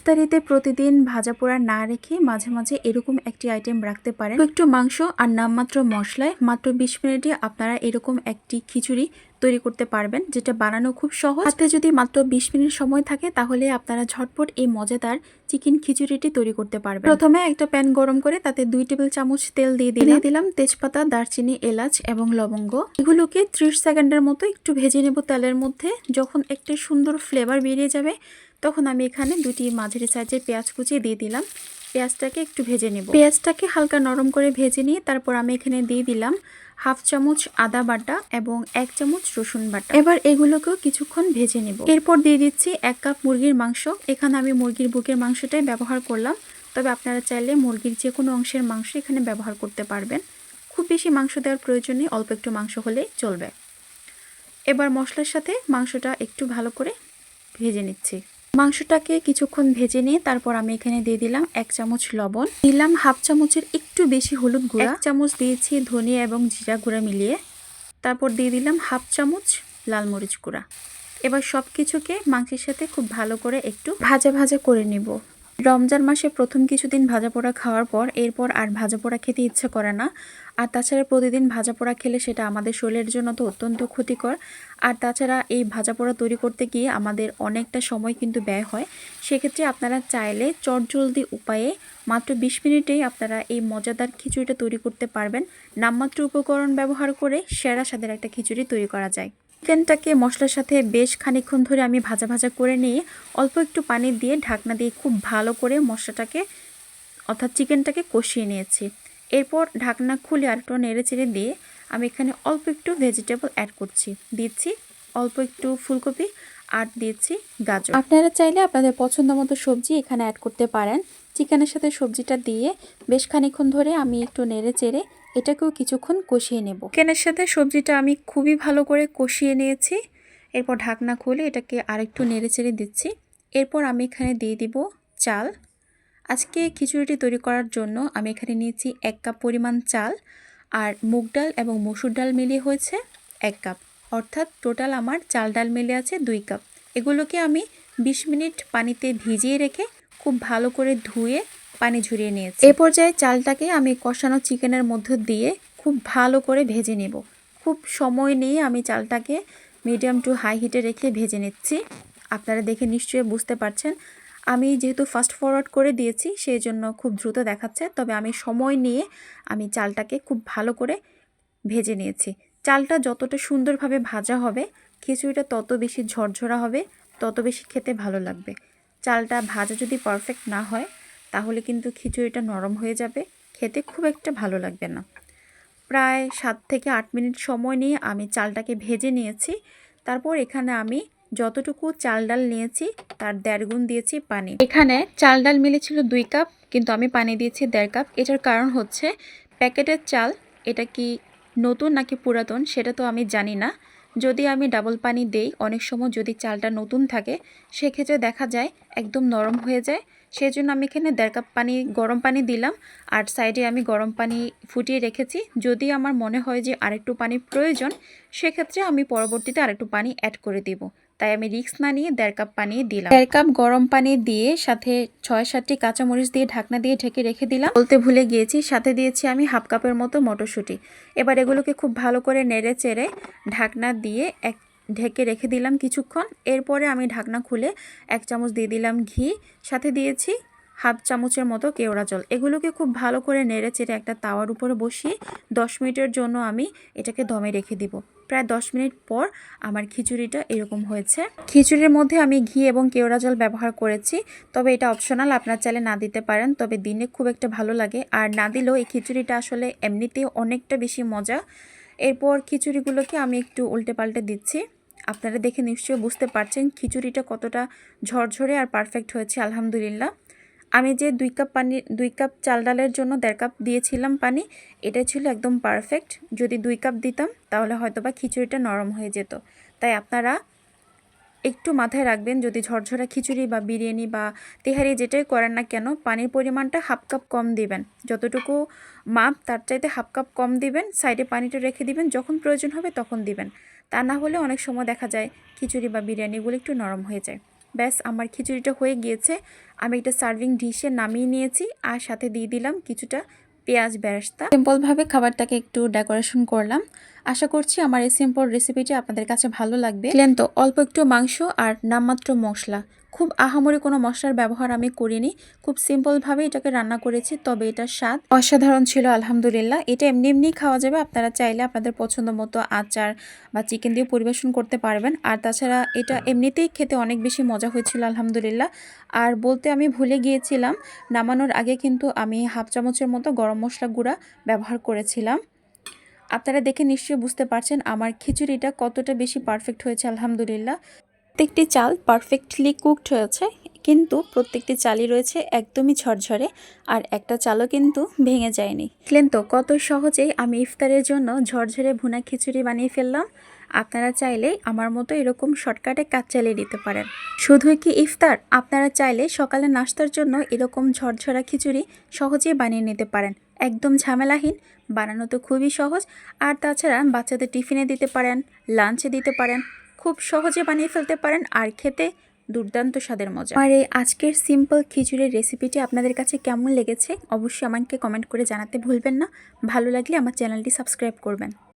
ইফতারিতে প্রতিদিন ভাজা পোড়া না রেখে মাঝে মাঝে এরকম একটি আইটেম রাখতে পারেন। একটু মাংস আর নামমাত্র মশলায় মাত্র বিশ মিনিটে আপনারা এরকম একটি খিচুড়ি তৈরি করতে পারবেন, যেটা বানানো খুব সহজ। হাতে যদি মাত্র বিশ মিনিট সময় থাকে, তাহলে আপনারা ঝটপট এই মজাদার চিকেন খিচুড়িটি তৈরি করতে পারবেন। প্রথমে একটা প্যান গরম করে তাতে দুই টেবিল চামচ তেল দিয়ে দিয়ে দিলাম তেজপাতা, দারচিনি, এলাচ এবং লবঙ্গ। এগুলোকে ত্রিশ সেকেন্ডের মতো একটু ভেজে নেব তেলের মধ্যে। যখন একটি সুন্দর ফ্লেভার বেরিয়ে যাবে তখন আমি এখানে দুটি মাঝারি সাইজের পেঁয়াজ কুচিয়ে দিয়ে দিলাম। পেঁয়াজটাকে একটু ভেজে নেব। পেঁয়াজটাকে হালকা নরম করে ভেজে নিয়ে তারপর আমি এখানে দিয়ে দিলাম হাফ চামচ আদা বাটা এবং এক চামচ রসুন বাটা। এবার এগুলোকেও কিছুক্ষণ ভেজে নেব। এরপর দিয়ে দিচ্ছি এক কাপ মুরগির মাংস। এখানে আমি মুরগির বুকের মাংসটাই ব্যবহার করলাম। তবে আপনারা চাইলে মুরগির যে কোনো অংশের মাংস এখানে ব্যবহার করতে পারবেন। খুব বেশি মাংস দেওয়ার প্রয়োজন অল্প একটু মাংস হলেই চলবে। এবার মশলার সাথে মাংসটা একটু ভালো করে ভেজে নিচ্ছি। মাংসটাকে কিছুক্ষণ ভেজে নিয়ে তারপর আমি এখানে দিয়ে দিলাম এক চামচ লবণ। দিলাম হাফ চামচের একটু বেশি হলুদ গুঁড়া। এক চামচ দিয়েছি ধনিয়া এবং জিরা গুঁড়া মিলিয়ে। তারপর দিয়ে দিলাম হাফ চামচ লাল মরিচ গুঁড়া। এবার সব কিছুকে মাংসের সাথে খুব ভালো করে একটু ভাজা ভাজা করে নিব। রমজান মাসে প্রথম কিছুদিন ভাজা পোড়া খাওয়ার পর এরপর আর ভাজা পোড়া খেতে ইচ্ছে করে না। আর তাছাড়া প্রতিদিন ভাজা পোড়া খেলে সেটা আমাদের শরীরের জন্য তো অত্যন্ত ক্ষতিকর। আর তাছাড়া এই ভাজা পোড়া তৈরি করতে গিয়ে আমাদের অনেকটা সময় কিন্তু ব্যয় হয়। সেক্ষেত্রে আপনারা চাইলে চটজলদি উপায়ে মাত্র বিশ মিনিটেই আপনারা এই মজাদার খিচুড়িটা তৈরি করতে পারবেন। নামমাত্র উপকরণ ব্যবহার করে সেরা স্বাদের একটা খিচুড়ি তৈরি করা যায়। চিকেনটাকে মশলার সাথে বেশ খানিক্ষণ ধরে আমি ভাজা ভাজা করে নিয়ে অল্প একটু পানি দিয়ে ঢাকনা দিয়ে খুব ভালো করে মশলাটাকে, অর্থাৎ চিকেনটাকে কষিয়ে নিয়েছি। এরপর ঢাকনা খুলে আর একটু নেড়ে চেড়ে দিয়ে আমি এখানে অল্প একটু ভেজিটেবল অ্যাড করছি। দিচ্ছি অল্প একটু ফুলকপি, আর দিচ্ছি গাজর। আপনারা চাইলে আপনাদের পছন্দ মতো সবজি এখানে অ্যাড করতে পারেন। চিকেনের সাথে সবজিটা দিয়ে বেশ খানিক্ষণ ধরে আমি একটু নেড়ে চেড়ে এটাকেও কিছুক্ষণ কষিয়ে নেব। চিকেনের সাথে সবজিটা আমি খুবই ভালো করে কষিয়ে নিয়েছি। এরপর ঢাকনা খুলে এটাকে আরেকটু নেড়ে চেড়ে দিচ্ছি। এরপর আমি এখানে দিয়ে দিব চাল। আজকে খিচুড়িটি তৈরি করার জন্য আমি এখানে নিয়েছি এক কাপ পরিমাণ চাল আর মুগ ডাল এবং মসুর ডাল মিলিয়ে হয়েছে এক কাপ। অর্থাৎ টোটাল আমার চাল ডাল মিলে আছে দুই কাপ। এগুলোকে আমি ২০ মিনিট পানিতে ভিজিয়ে রেখে খুব ভালো করে ধুয়ে পানি ঝরিয়ে নিয়েছি। এ পর্যায়ে চালটাকে আমি কষানো চিকেনের মধ্যে দিয়ে খুব ভালো করে ভেজে নেব। খুব সময় নিয়ে আমি চালটাকে মিডিয়াম টু হাই হিটে রেখে ভেজে নিচ্ছি। আপনারা দেখে নিশ্চয়ই বুঝতে পারছেন। আমি যেহেতু ফাস্ট ফরওয়ার্ড করে দিয়েছি সেই জন্য খুব দ্রুত দেখাচ্ছে। তবে আমি সময় নিয়ে আমি চালটাকে খুব ভালো করে ভেজে নিয়েছি। চালটা যতটা সুন্দরভাবে ভাজা হবে, খিচুড়িটা তত বেশি ঝরঝরা হবে, তত বেশি খেতে ভালো লাগবে। চালটা ভাজা যদি পারফেক্ট না হয় তাহলে কিন্তু খিচুড়িটা নরম হয়ে যাবে। খেতে খুব একটা ভালো লাগবে না। প্রায় সাত থেকে আট মিনিট সময় নিয়ে আমি চালটাকে ভেজে নিয়েছি। তারপর এখানে আমি যতটুকু চাল ডাল নিয়েছি, তার দেড় গুণ দিয়েছি পানি। এখানে চাল ডাল মিলেছিল দুই কাপ, কিন্তু আমি পানি দিয়েছি দেড় কাপ। এটার কারণ হচ্ছে প্যাকেটের চাল, এটা কি নতুন নাকি পুরাতন সেটা তো আমি জানি না। যদি আমি ডাবল পানি দেই, অনেক সময় যদি চালটা নতুন থাকে, সেক্ষেত্রে দেখা যায় একদম নরম হয়ে যায়। সেই জন্য আমি এখানে দেড় কাপ পানি, গরম পানি দিলাম আর সাইডে আমি গরম পানি ফুটিয়ে রেখেছি। যদি আমার মনে হয় যে আরেকটু পানি প্রয়োজন, সেক্ষেত্রে আমি পরবর্তীতে আরেকটু পানি অ্যাড করে দিব। তাই আমি রিক্স না নিয়ে দেড় কাপ পানি দিলাম। দেড় কাপ গরম পানি দিয়ে সাথে ছয় সাতটি কাঁচামরিচ দিয়ে ঢাকনা দিয়ে ঢেকে রেখে দিলাম। বলতে ভুলে গিয়েছি, সাথে দিয়েছি আমি হাফ কাপের মতো মটরশুঁটি। এবার এগুলোকে খুব ভালো করে নেড়ে চেড়ে ঢাকনা দিয়ে এক ঢেকে রেখে দিলাম কিছুক্ষণ। এরপরে আমি ঢাকনা খুলে এক চামচ দিয়ে দিলাম ঘি, সাথে দিয়েছি হাফ চামচের মতো কেওড়া জল। এগুলোকে খুব ভালো করে নেড়ে চেড়ে একটা তাওয়ার উপরে বসিয়ে দশ মিনিটের জন্য আমি এটাকে দমে রেখে দিব। প্রায় দশ মিনিট পর আমার খিচুড়িটা এরকম হয়েছে। খিচুড়ির মধ্যে আমি ঘি এবং কেওড়া জল ব্যবহার করেছি, তবে এটা অপশনাল আপনার চাইলে না দিতে পারেন, তবে দিনে খুব একটা ভালো লাগে। আর না দিলেও এই খিচুড়িটা আসলে এমনিতেই অনেকটা বেশি মজা। এরপর খিচুড়িগুলোকে আমি একটু উল্টে পাল্টে দিচ্ছি। আপনারা দেখে নিশ্চয়ই বুঝতে পারছেন খিচুড়িটা কতটা ঝরঝরে আর পারফেক্ট হয়েছে, আলহামদুলিল্লাহ। আমি যে দুই কাপ পানি, দুই কাপ চাল ডালের জন্য দেড় কাপ দিয়েছিলাম পানি এটা ছিল একদম পারফেক্ট যদি দুই কাপ দিতাম, তাহলে হয়তো বা খিচুড়িটা নরম হয়ে যেত। তাই আপনারা একটু মাথায় রাখবেন, যদি ঝরঝরা খিচুড়ি বা বিরিয়ানি বা তেহারি যেটাই করেন না কেন, পানির পরিমাণটা হাফ কাপ কম দিবেন। যতটুকু মাপ, তার চাইতে হাফ কাপ কম দিবেন সাইডে পানিটা রেখে দিবেন, যখন প্রয়োজন হবে তখন দিবেন। তা না হলে অনেক সময় দেখা যায় খিচুড়ি বা বিরিয়ানিগুলো একটু নরম হয়ে যায়। ব্যাস, আমার খিচুড়িটা হয়ে গিয়েছে। আমি একটা সার্ভিং ডিশে নামিয়ে নিয়েছি আর সাথে দিয়ে দিলাম কিছুটা পেঁয়াজ বেরেস্তা। সিম্পলভাবে খাবারটাকে একটু ডেকোরেশন করলাম। আশা করছি আমার এই সিম্পল রেসিপিটি আপনাদের কাছে ভালো লাগবে। দেখলেন তো, অল্প একটু মাংস আর নামমাত্র মশলা। খুব আহামরি কোনো মশলার ব্যবহার আমি করিনি। খুব সিম্পলভাবে এটাকে রান্না করেছি, তবে এটার স্বাদ অসাধারণ ছিল, আলহামদুলিল্লাহ। এটা এমনি এমনি খাওয়া যাবে, আপনারা চাইলে আপনাদের পছন্দ মতো আচার বা চিকেন দিয়ে পরিবেশন করতে পারবেন। আর তাছাড়া এটা এমনিতেই খেতে অনেক বেশি মজা হয়েছিল, আলহামদুলিল্লাহ। আর বলতে আমি ভুলে গিয়েছিলাম, নামানোর আগে কিন্তু আমি হাফ চামচের মতো গরম মশলা গুঁড়া ব্যবহার করেছিলাম। আপনারা দেখে নিশ্চয়ই বুঝতে পারছেন আমার খিচুড়িটা কতটা বেশি পারফেক্ট হয়েছে, আলহামদুলিল্লাহ। প্রত্যেকটি চাল পারফেক্টলি কুকড হয়েছে, কিন্তু প্রত্যেকটি চালই রয়েছে একদমই ঝরঝরে, আর একটা চালও কিন্তু ভেঙে যায়নি। দেখলেন তো, কত সহজেই আমি ইফতারের জন্য ঝরঝরে ভুনা খিচুড়ি বানিয়ে ফেললাম। আপনারা চাইলে আমার মতো এরকম শর্টকাটে কাজ চালিয়ে দিতে পারেন। শুধুই কি ইফতার? আপনারা চাইলে সকালে নাস্তার জন্য এরকম ঝরঝরা খিচুড়ি সহজেই বানিয়ে নিতে পারেন। একদম ঝামেলাহীন বানানো তো খুবই সহজ। আর তাছাড়া বাচ্চাদের টিফিনে দিতে পারেন লাঞ্চে দিতে পারেন, খুব সহজে বানিয়ে ফেলতে পারেন আর খেতে দুর্দান্ত স্বাদের মজা। আর এই আজকের সিম্পল খিচুড়ির রেসিপিটি আপনাদের কাছে কেমন লেগেছে? অবশ্যই আমাকে কমেন্ট করে জানাতে ভুলবেন না। ভালো লাগলে আমার চ্যানেলটি সাবস্ক্রাইব করবেন।